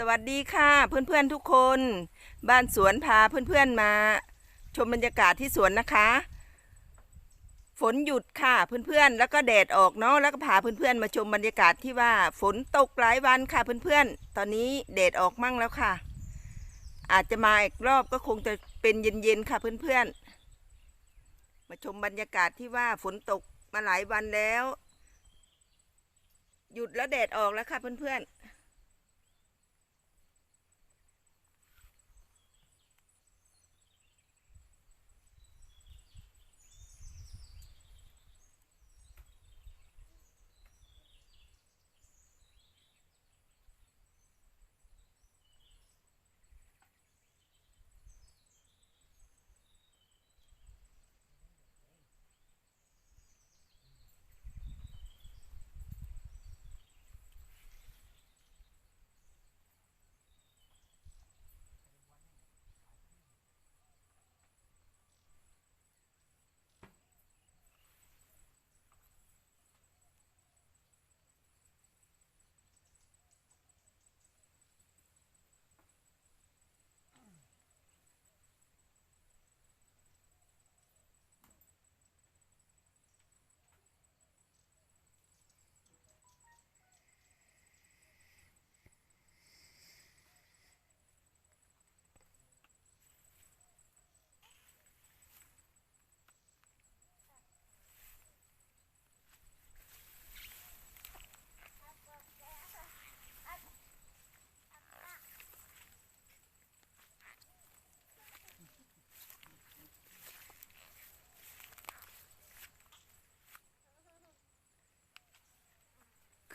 สวัสดีค่ะเพื่อนๆทุกคน บ้านสวนพาเพื่อนๆมา ชมบรรยากาศที่สวนนะคะ ฝนหยุดค่ะเพื่อนๆแล้วก็แดดออกเนาะแล้วก็พาเพื่อนๆมาชมบรรยากาศที่ว่าฝนตกหลายวันค่ะเพื่อนๆ ตอนนี้แดดออกมั่งแล้วค่ะ อาจจะมาอีกรอบก็คงจะเป็นเย็นๆค่ะเพื่อนๆ มาชมบรรยากาศที่ว่าฝนตกมาหลายวันแล้ว หยุดแล้วแดดออกแล้วค่ะเพื่อนๆ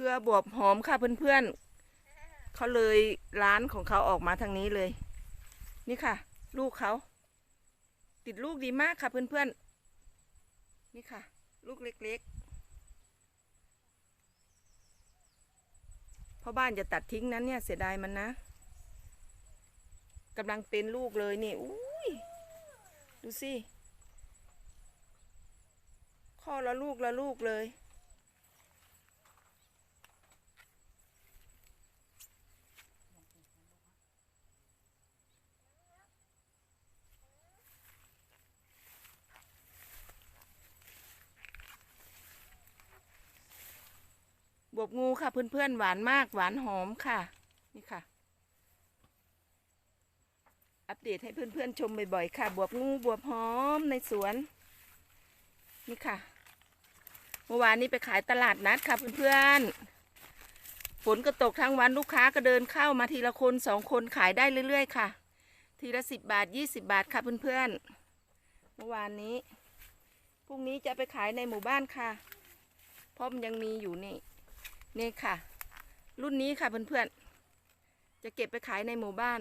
รือบวบหอมค่ะเพื่อนๆเขาเลยร้านของเขาออกมาทางนี้เลย นี่ค่ะ ลูกเขาติดลูกดีมากค่ะเพื่อนๆ นี่ค่ะ ลูกเล็กๆพ่อบ้านจะตัดทิ้งนั้นเนี่ยเสียดายมันนะกำลังเป็นลูกเลยนี่อุ้ยดูสิข้อละลูกละลูกเลย วบงูค่ะ เพื่อนๆ หวานมากหวานหอมค่ะ นี่ค่ะ อัปเดตให้เพื่อนๆ ชมบ่อยๆ ค่ะ บวบงูบวบหอมในสวน นี่ค่ะ เมื่อวานนี้ไปขายตลาดนัดค่ะเพื่อนๆ ฝนก็ตกทั้งวันลูกค้าก็เดินเข้ามาทีละคนสองคนขายได้เรื่อยๆ ค่ะ ทีละสิบบาทยี่สิบบาทค่ะเพื่อนๆ เมื่อวานนี้พรุ่งนี้จะไปขายในหมู่บ้านค่ะ เพราะมันยังมีอยู่นี่ นี่ค่ะ รุ่นนี้ค่ะเพื่อนๆ จะเก็บไปขายในหมู่บ้าน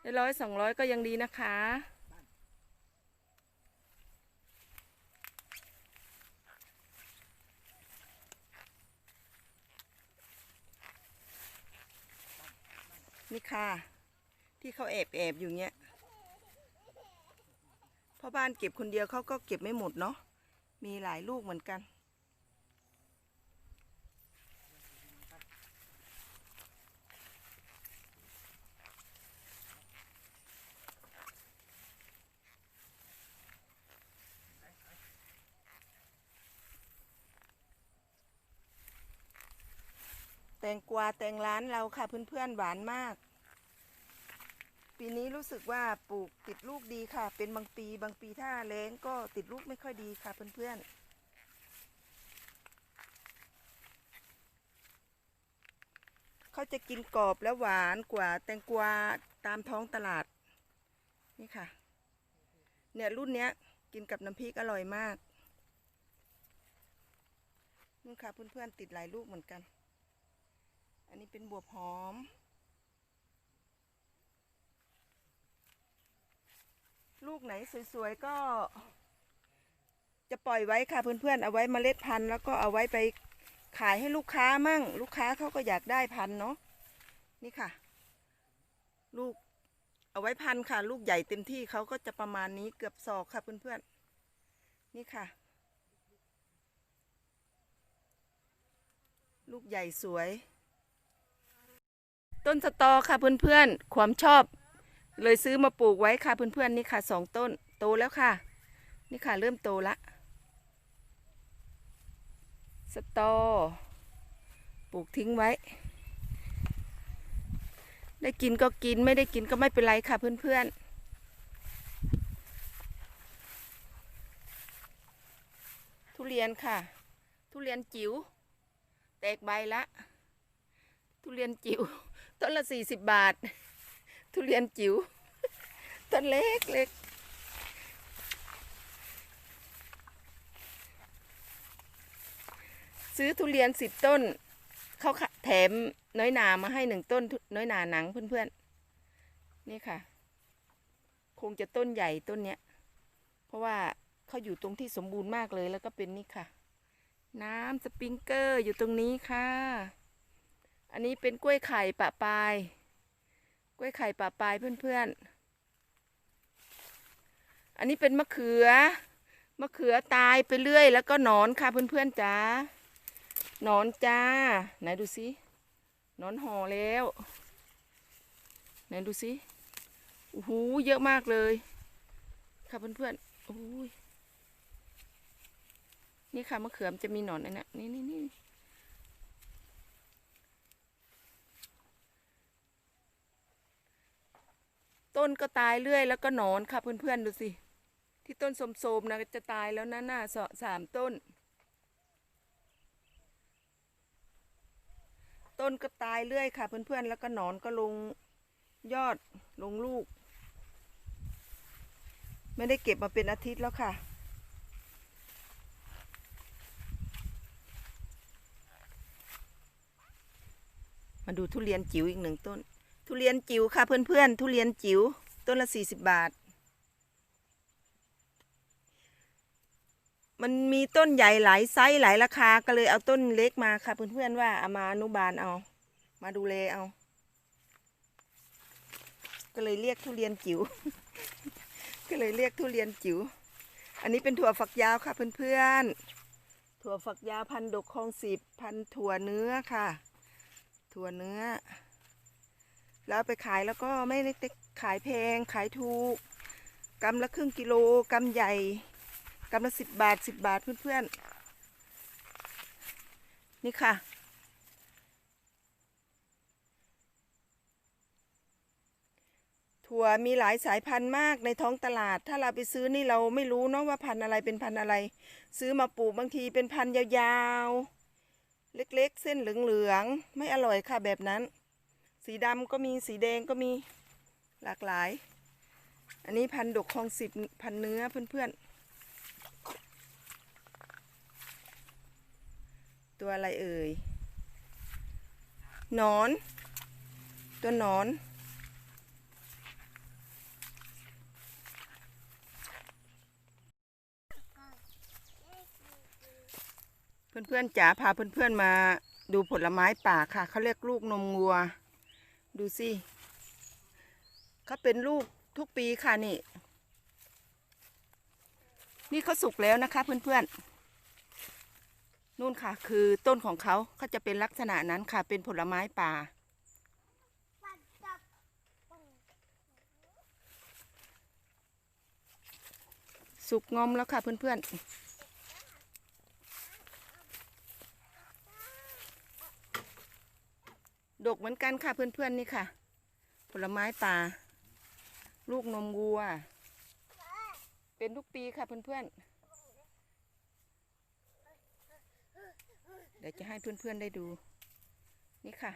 ได้ร้อยสองร้อยก็ยังดีนะคะ นี่ค่ะ ที่เขาแอบแอบอยู่เนี้ยพ่อบ้านเก็บคนเดียวเขาก็เก็บไม่หมดเนาะมีหลายลูกเหมือนกัน งกวาแตงร้านเราค่ะเพื่อนๆหวานมาก ปีนี้รู้สึกว่าปลูกติดลูกดีค่ะ เป็นบางปีบางปีถ้าแล้งก็ติดลูกไม่ค่อยดีค่ะเพื่อนๆเขาจะกินกรอบและหวานกว่าแตงกวาตามท้องตลาด นี่ค่ะ เนี่ยรุ่นเนี้ยกินกับน้ำพริกอร่อยมากนี่ค่ะเพื่อนๆติดหลายลูกเหมือนกัน อันนี้เป็นบวบหอม ลูกไหนสวยๆก็ จะปล่อยไว้ค่ะเพื่อนๆ เอาไว้เมล็ดพันธุ์แล้วก็เอาไว้ไปขายให้ลูกค้ามั่ง ลูกค้าเขาก็อยากได้พันธุ์เนาะนี่ค่ะ ลูกเอาไว้พันธุ์ค่ะ ลูกใหญ่เต็มที่เขาก็จะประมาณนี้เกือบศอกค่ะเพื่อนๆ นี่ค่ะ ลูกใหญ่สวย ต้นสตอค่ะเพื่อนๆ ความชอบ เลยซื้อมาปลูกไว้ค่ะเพื่อนๆนี่ค่ะสองต้นโตแล้วค่ะ นี่ค่ะเริ่มโตละ สตอ ปลูกทิ้งไว้ ได้กินก็กินไม่ได้กินก็ไม่เป็นไรค่ะเพื่อนๆทุเรียนค่ะ ทุเรียนจิ๋วแตกใบละ ทุเรียนจิ๋ว ต้นละสี่สิบบาท ทุเรียนจิ๋วต้นเล็กเล็กซื้อทุเรียนสิบต้น เขาแถมน้อยนามาให้หนึ่งต้น น้อยนาหนังเพื่อนๆ นี่ค่ะ คงจะต้นใหญ่ต้นเนี้ย เพราะว่าเขาอยู่ตรงที่สมบูรณ์มากเลยแล้วก็เป็นนี่ค่ะ น้ำสปริงเกอร์อยู่ตรงนี้ค่ะ อันนี้เป็นกล้วยไข่ปะปลาย กล้วยไข่ปะปลายเพื่อนๆ อันนี้เป็นมะเขือ มะเขือตายไปเรื่อย แล้วก็หนอนค่ะเพื่อนๆจ้าหนอนจ้า ไหนดูสิหนอนห่อแล้ว ไหนดูสิโอ้โหเยอะมากเลย ค่ะเพื่อนๆโอ้ยนี่ค่ะมะเขือมจะมีหนอนอันเนี้ยนี่นี่นี่ ต้นก็ตายเรื่อย แล้วก็หนอนค่ะเพื่อนๆดูสิ ที่ต้นโสมๆนะจะตายแล้วนะหน้าสสามต้น ต้นก็ตายเรื่อยค่ะ เพื่อนๆแล้วก็หนอนก็ลงยอดลงลูก ไม่ได้เก็บมาเป็นอาทิตย์แล้วค่ะมาดูทุเรียนจิ๋วอีกหนึ่งต้น ทุเรียนจิ๋วค่ะเพื่อนๆ ทุเรียนจิ๋วต้นละสี่สิบบาท มันมีต้นใหญ่หลายไซส์หลายราคาก็เลยเอาต้นเล็กมาค่ะเพื่อนๆว่าเอามาอนุบาลเอา มาดูแลเอา ก็เลยเรียกทุเรียนจิ๋วก็เลยเรียกทุเรียนจิ๋วอันนี้เป็นถั่วฝักยาวค่ะเพื่อนๆถั่วฝักยาวพันธุ์ดกคลองสิบพันถั่วเนื้อค่ะ ถั่วเนื้อ แล้วไปขายแล้วก็ไม่ได้ขายแพงขายถูกกำละครึ่งกิโลกำใหญ่กำละสิบบาทสิบบาทเพื่อนๆ นี่ค่ะ ถั่วมีหลายสายพันธุ์มากในท้องตลาด ถ้าเราไปซื้อนี่เราไม่รู้เนาะว่าพันธุ์อะไรเป็นพันธุ์อะไร ซื้อมาปลูกบางทีเป็นพันธุ์ยาวๆ เล็กๆ เส้นเหลืองๆ ไม่อร่อยค่ะแบบนั้น สีดำก็มีสีแดงก็มีหลากหลาย อันนี้พันดกคลองสิบพันเนื้อเพื่อนๆ ตัวอะไรเอ่ยหนอน ตัวหนอน เพื่อนๆจ๋าพาเพื่อนๆมาดูผลไม้ป่าค่ะ เขาเรียกลูกนมงัว ดูสิเขาเป็นลูกทุกปีค่ะนี่ นี่เขาสุกแล้วนะคะเพื่อนๆ นู่นค่ะ คือต้นของเขาเขาจะเป็นลักษณะนั้นค่ะ เป็นผลไม้ป่า สุกงอมแล้วค่ะเพื่อนๆ ดกเหมือนกันค่ะเพื่อนๆนี่ค่ะ ผลไม้ป่า ลูกนมวัว เป็นทุกปีค่ะเพื่อนๆเดี๋ยวจะให้เพื่อนๆได้ดู นี่ค่ะ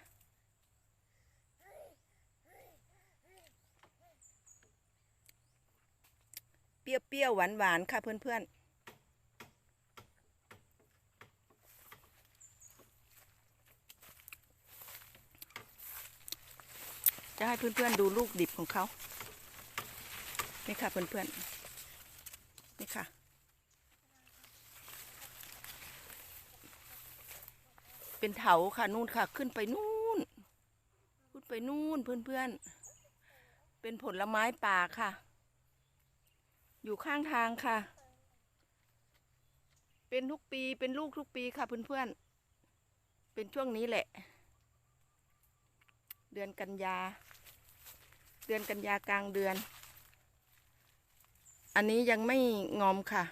เปรี้ยวๆหวานๆค่ะเพื่อนๆ จะให้เพื่อนๆดูลูกดิบของเขา นี่ค่ะเพื่อนๆ นี่ค่ะ เป็นเถาค่ะนู่นค่ะ ขึ้นไปนู่น ขึ้นไปนู่นเพื่อนๆ เป็นผลไม้ป่าค่ะ อยู่ข้างทางค่ะ เป็นทุกปี เป็นลูกทุกปีค่ะเพื่อนๆ เป็นช่วงนี้แหละเดือนกันยา เดือนกันยากลางเดือน อันนี้ยังไม่งอมค่ะ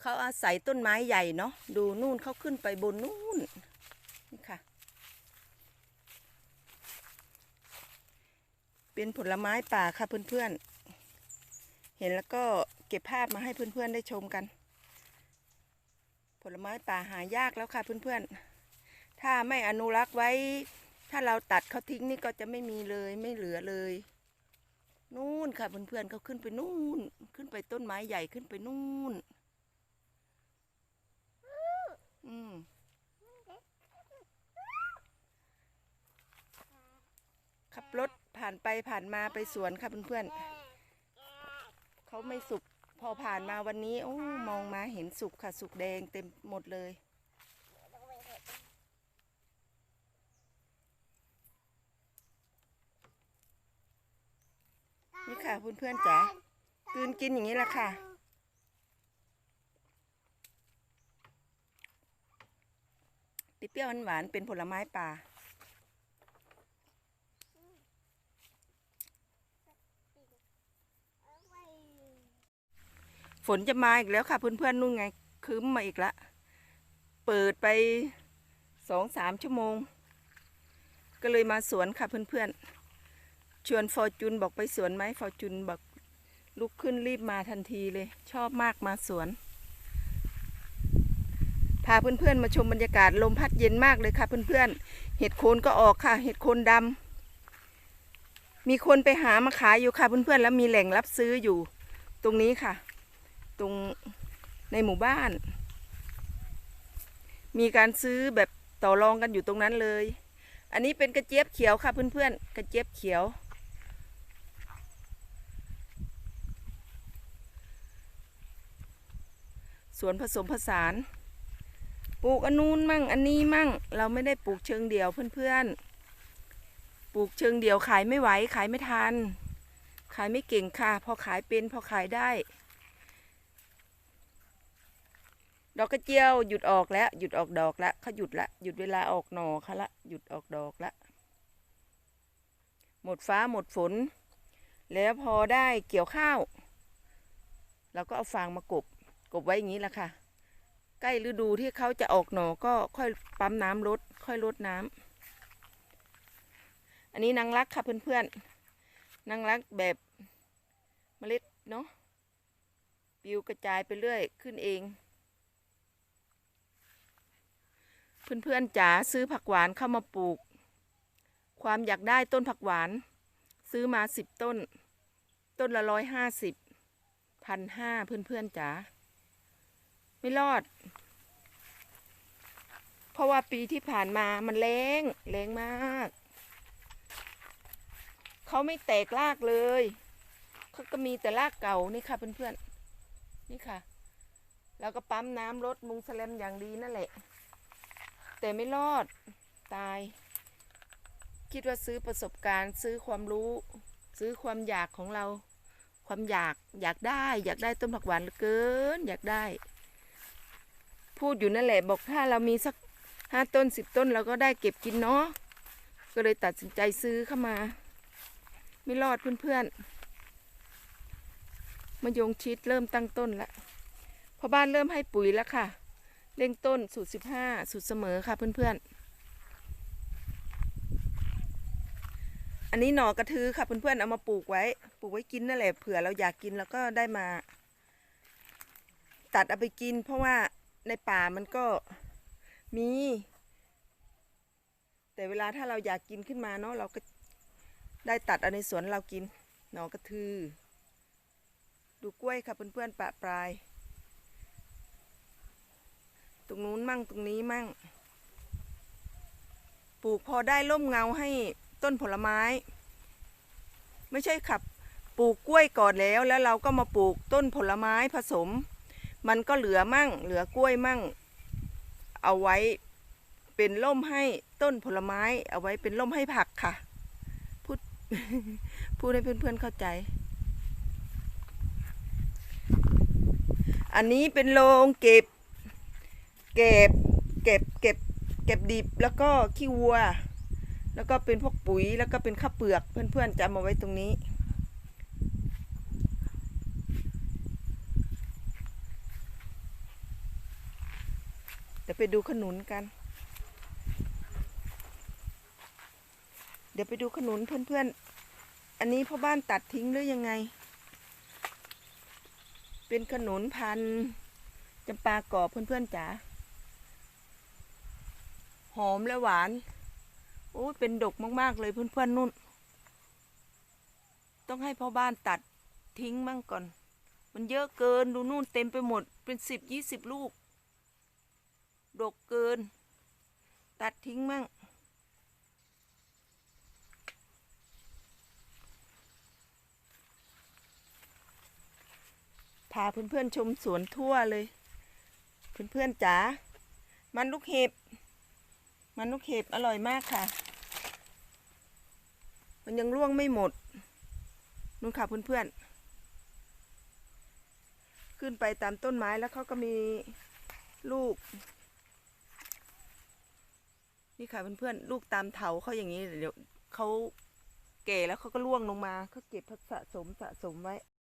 เขาอาศัยต้นไม้ใหญ่เนาะดูนู่นเขาขึ้นไปบนนู่นนี่ค่ะ เป็นผลไม้ป่าค่ะเพื่อนๆเห็นแล้วก็เก็บภาพมาให้เพื่อนๆได้ชมกัน ลไม้ป่าหายากแล้วค่ะเพื่อนๆ ถ้าไม่อนุรักษ์ไว้ ถ้าเราตัดเขาทิ้งนี่ก็จะไม่มีเลยไม่เหลือเลย นู่นค่ะเพื่อนๆเขาขึ้นไปนู่น ขึ้นไปต้นไม้ใหญ่ขึ้นไปนู่น อืมขับรถผ่านไปผ่านมาไปสวนค่ะเพื่อนๆเขาไม่สุก พอผ่านมาวันนี้โอ้มองมาเห็นสุกค่ะ สุกแดงเต็มหมดเลย นี่ค่ะเพื่อนๆจ๋ากลืนกินอย่างนี้แหละค่ะเปรี้ยวหวานเป็นผลไม้ป่า ฝนจะมาอีกแล้วค่ะเพื่อนๆนู่นไงคืมมาอีกละ เปิดไปสองสามชั่วโมง ก็เลยมาสวนค่ะเพื่อนๆ ชวนฟอร์จูนบอกไปสวนไหมฟอร์จูนบอกลุกขึ้นรีบมาทันทีเลย ชอบมากมาสวน พาเพื่อนๆมาชมบรรยากาศลมพัดเย็นมากเลยค่ะเพื่อนๆ เห็ดโคนก็ออกค่ะ เห็ดโคนดำมีคนไปหามาขายอยู่ค่ะเพื่อนๆแล้วมีแหล่งรับซื้ออยู่ตรงนี้ค่ะ ตรงในหมู่บ้าน มีการซื้อแบบต่อรองกันอยู่ตรงนั้นเลย อันนี้เป็นกระเจี๊ยบเขียวค่ะเพื่อนๆ กระเจี๊ยบเขียว สวนผสมผสาน ปลูกอันนู้นมั่งอันนี้มั่ง เราไม่ได้ปลูกเชิงเดี่ยวเพื่อนๆ ปลูกเชิงเดี่ยวขายไม่ไหวขายไม่ทัน ขายไม่เก่งค่ะ พอขายเป็นพอขายได้ ดอกกระเจียวหยุดออกแล้วหยุดออกดอกแล้วเขาหยุดละหยุดเวลาออกหน่อเขาละหยุดออกดอกละหมดฟ้าหมดฝน แล้วพอได้เกี่ยวข้าว เราก็เอาฟางมากบกบไว้อย่างนี้แหละค่ะ ใกล้ฤดูที่เขาจะออกหน่อก็ค่อยปั๊มน้ำลดค่อยลดน้ำอันนี้นางรักค่ะเพื่อนๆนางรักแบบเมล็ดเนาะปิวกระจายไปเรื่อยขึ้นเอง เพื่อนๆจ๋าซื้อผักหวานเข้ามาปลูก ความอยากได้ต้นผักหวาน ซื้อมาสิบต้น ต้นละร้อยห้าสิบพันห้าเพื่อนๆจ๋าไม่รอด เพราะว่าปีที่ผ่านมามันแรงแรงมาก เขาไม่แตกรากเลยเขาก็มีแต่รากเก่านี่ค่ะเพื่อนๆนี่ค่ะ แล้วก็ปั๊มน้ำรดมุงแสลมอย่างดีนั่นแหละ แต่ไม่รอดตาย คิดว่าซื้อประสบการณ์ซื้อความรู้ ซื้อความอยากของเรา ความอยากอยากได้ อยากได้ต้นผักหวานเหลือเกิน อยากได้ พูดอยู่นั่นแหละบอกถ้าเรามีสักห้าต้นสิบต้นเราก็ได้เก็บกินเนาะก็เลยตัดสินใจซื้อเข้ามา ไม่รอดเพื่อนๆมะยงชิดเริ่มตั้งต้นล้วพอบ้านเริ่มให้ปุ๋ยแล้วค่ะ เร่งต้นสูตรสิบห้าสูตรเสมอค่ะเพื่อนๆ อันนี้หน่อกระทือค่ะเพื่อนๆ เอามาปลูกไว้ ปลูกไว้กินนั่นแหละเผื่อเราอยากกินแล้วก็ได้มา ตัดเอาไปกิน เพราะว่าในป่ามันก็มี แต่เวลาถ้าเราอยากกินขึ้นมาเนาะเราก็ได้ตัดเอาในสวนเรากิน หน่อกระทือ ดูกล้วยค่ะเพื่อนๆปะปลาย ตรงนู้นมั่งตรงนี้มั่ง ปลูกพอได้ร่มเงาให้ต้นผลไม้ ไม่ใช่ขับปลูกกล้วยก่อนแล้ว แล้วเราก็มาปลูกต้นผลไม้ผสม มันก็เหลือมั่ง เหลือกล้วยมั่ง เอาไว้เป็นร่มให้ต้นผลไม้ เอาไว้เป็นร่มให้ผักค่ะ พูดพูดให้เพื่อนๆเข้าใจ อันนี้เป็นโรงเก็บ เก็บเก็บเก็บเก็บดิบแล้วก็ขี้วัว แล้วก็เป็นพวกปุ๋ยแล้วก็เป็นข้าวเปลือกเพื่อนๆจะเอามาไว้ตรงนี้ เดี๋ยวไปดูขนุนกัน เดี๋ยวไปดูขนุนเพื่อนๆ อันนี้พ่อบ้านตัดทิ้งหรือยังไง เป็นขนุนพันจำปากรอบเพื่อนๆจ๋า หอมและหวาน โอ้ยเป็นดกมาก ๆ เลยเพื่อนๆนุ่น ต้องให้พ่อบ้านตัดทิ้งมั่งก่อน มันเยอะเกินดูนู่นเต็มไปหมดเป็นสิบยี่สิบลูก ดกเกิน ตัดทิ้งมั่งพาเพื่อนๆชมสวนทั่วเลย เพื่อนๆจ๋ามันลูกเห็บ มันลูกเห็บอร่อยมากค่ะ มันยังร่วงไม่หมดนู่นค่ะเพื่อนๆ ขึ้นไปตามต้นไม้แล้วเขาก็มีลูก นี่ค่ะเพื่อนๆ ลูกตามเถาเขาอย่างนี้เดี๋ยวเขาแก่แล้วเขาก็ร่วงลงมาเขาเก็บสะสมสะสมไว้